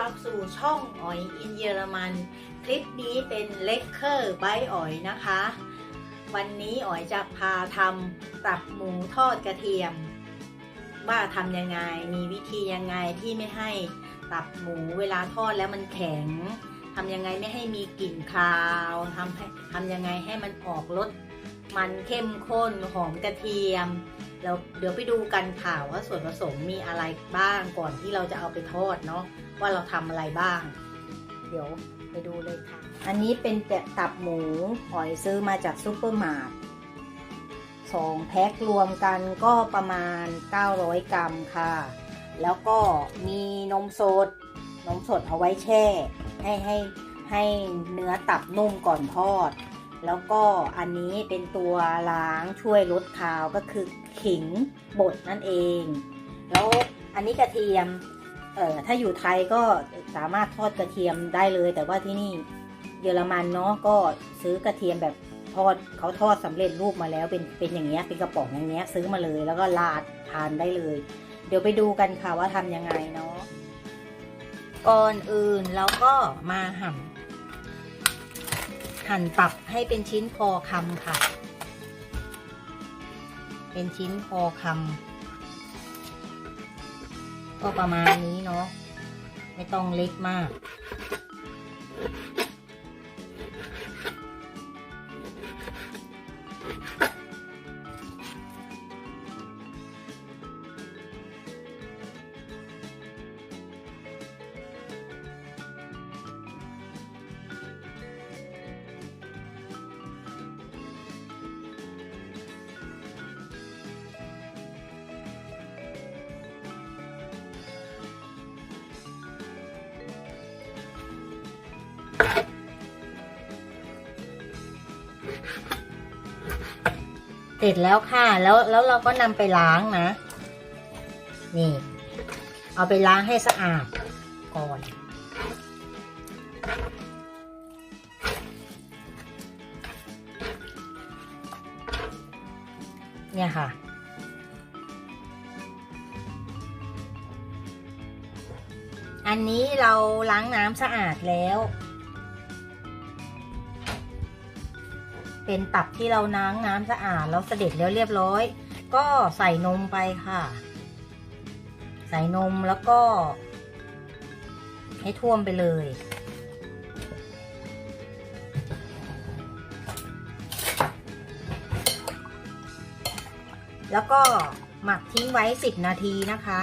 รับสู่ช่องอ๋อยอินเยอรมัน คลิปนี้เป็นเลคเคอร์ไบอ๋อยนะคะ วันนี้อ๋อยจะพาทำตับหมูทอดกระเทียม ว่าทำยังไงมีวิธียังไงที่ไม่ให้ตับหมูเวลาทอดแล้วมันแข็งทำยังไงไม่ให้มีกลิ่นคาวทำให้ทำยังไงให้มันออกรสมันเข้มข้นหอมกระเทียมแล้วเดี๋ยวไปดูกันค่ะว่าส่วนผสมมีอะไรบ้างก่อนที่เราจะเอาไปทอดเนาะ ว่าเราทำอะไรบ้าง เดี๋ยวไปดูเลยค่ะ อันนี้เป็นแต่ตับหมูหอยซื้อมาจากซูเปอร์มาร์ทสองแพ็ครวมกันก็ประมาณ 900 กรัมค่ะ แล้วก็มีนมสด นมสดเอาไว้แช่ ให้ให้ให้เนื้อตับนุ่มก่อนทอด แล้วก็อันนี้เป็นตัวล้างช่วยลดคาวก็คือขิงบดนั่นเอง แล้วอันนี้กระเทียม เอ่อถ้าอยู่ไทยก็สามารถทอดกระเทียมได้เลย แต่ว่าที่นี่เยอรมันเนาะก็ซื้อกระเทียมแบบทอดเขาทอดสำเร็จรูปมาแล้วเป็นเป็นอย่างเงี้ยเป็นกระป๋องอย่างเงี้ยซื้อมาเลย แล้วก็ราดทานได้เลย เดี๋ยวไปดูกันค่ะว่าทำยังไงเนาะก่อนอื่นเราก็มาหั่น หั่นตับให้เป็นชิ้นพอคำค่ะ เป็นชิ้นพอคำ ก็ประมาณนี้เนาะ ไม่ต้องเล็กมาก ร็จแล้วค่ะ แล้วแล้วเราก็นำไปล้างนะ นี่ เอาไปล้างให้สะอาดก่อนเนี่ยค่ะ อันนี้เราล้างน้ำสะอาดแล้ว เป็นตับที่เราน้างน้ำสะอาดแล้วเสด็จแล้วเรียบร้อย ก็ใส่นมไปค่ะ ใส่นมแล้วก็ ให้ท่วมไปเลย แล้วก็หมักทิ้งไว้ 10 นาทีนะคะ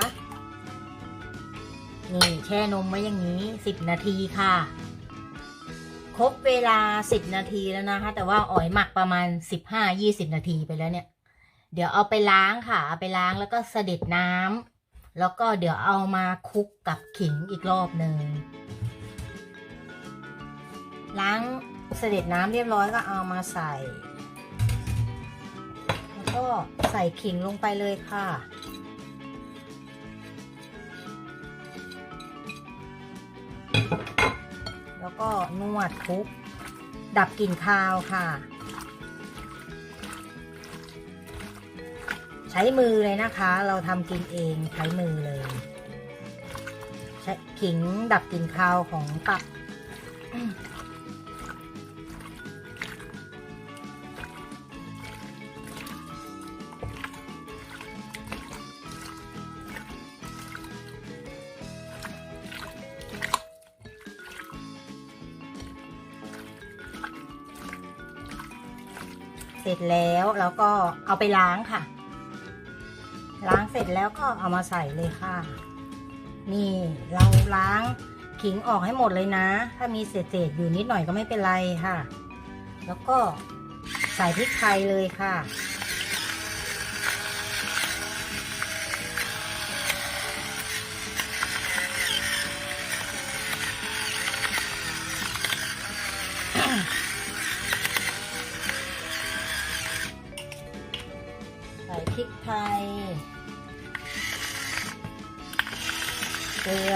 นี่แช่นมไว้อย่างนี้ 10 นาทีค่ะ ครบเวลา10นาทีแล้วนะคะ แต่ว่าอ๋อยหมักประมาณ15-20นาทีไปแล้วเนี่ย เดี๋ยวเอาไปล้างค่ะเอาไปล้างแล้วก็เสด็จน้ำแล้วก็เดี๋ยวเอามาคลุกกับขิงอีกรอบหนึ่งล้างเสด็จน้ำเรียบร้อยก็เอามาใส่ แล้วก็ใส่ขิงลงไปเลยค่ะ ก็นวดทุกดับกลิ่นคาวค่ะ ใช้มือเลยนะคะ เราทำกินเองใช้มือเลย ใช้ขิงดับกลิ่นคาวของตับ เสร็จแล้วแล้วก็เอาไปล้างค่ะ ล้างเสร็จแล้วก็เอามาใส่เลยค่ะ นี่เราล้างขิงออกให้หมดเลยนะ ถ้ามีเศษๆอยู่นิดหน่อยก็ไม่เป็นไรค่ะ แล้วก็ใส่พริกไทยเลยค่ะ เกลือ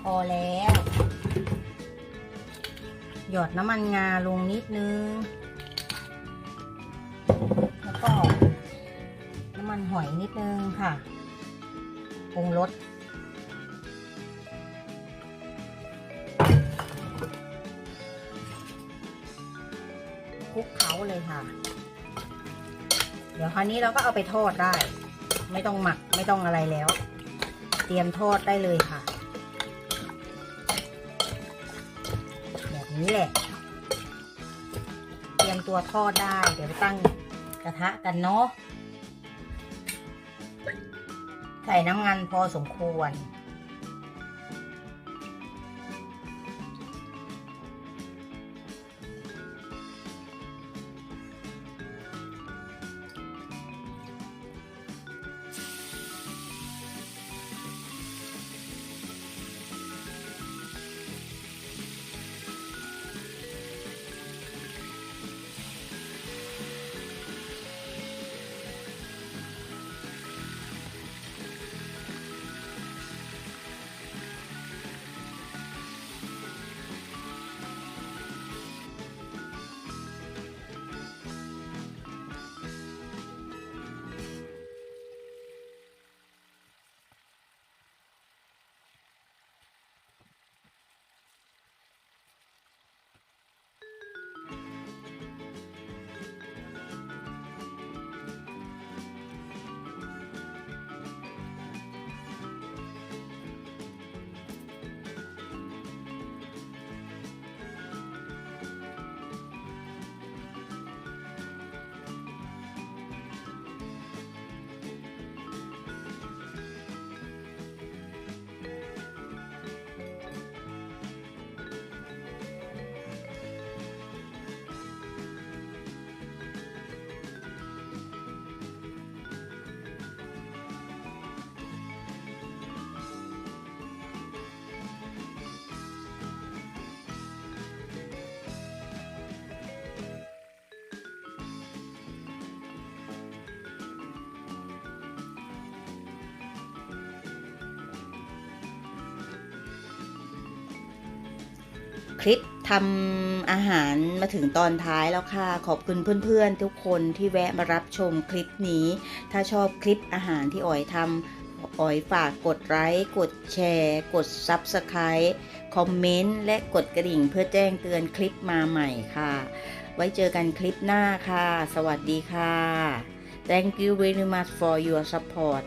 พอแล้ว หยอดน้ำมันงาลงนิดนึง แล้วก็ น้ำมันหอยนิดนึงค่ะปรุงรส ลุกเคล้าเลยค่ะ เดี๋ยวคราวนี้เราก็เอาไปทอดได้ ไม่ต้องหมักไม่ต้องอะไรแล้ว เตรียมทอดได้เลยค่ะ แบบนี้แหละ เตรียมตัวทอดได้ เดี๋ยวไปตั้งกระทะกันเนาะใส่น้ำมันพอสมควร คลิปทำอาหารมาถึงตอนท้ายแล้วค่ะ ขอบคุณเพื่อนๆ ทุกคนที่แวะมารับชมคลิปนี้ ถ้าชอบคลิปอาหารที่อ๋อยทำอ๋อยฝากกดไลค์กดแชร์ กด Subscribe คอมเมนต์ และกดกระดิ่งเพื่อแจ้งเตือนคลิปมาใหม่ค่ะ ไว้เจอกันคลิปหน้าค่ะ สวัสดีค่ะ Thank you very much for your support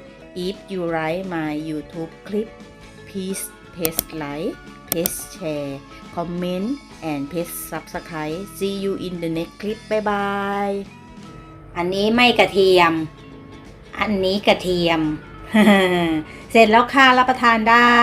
if you like my YouTube clip please press like press share comment and press subscribe see you in the next clip bye bye อันนี้ไม่กระเทียม อันนี้กระเทียม เสร็จแล้วค่ะรับประทานได้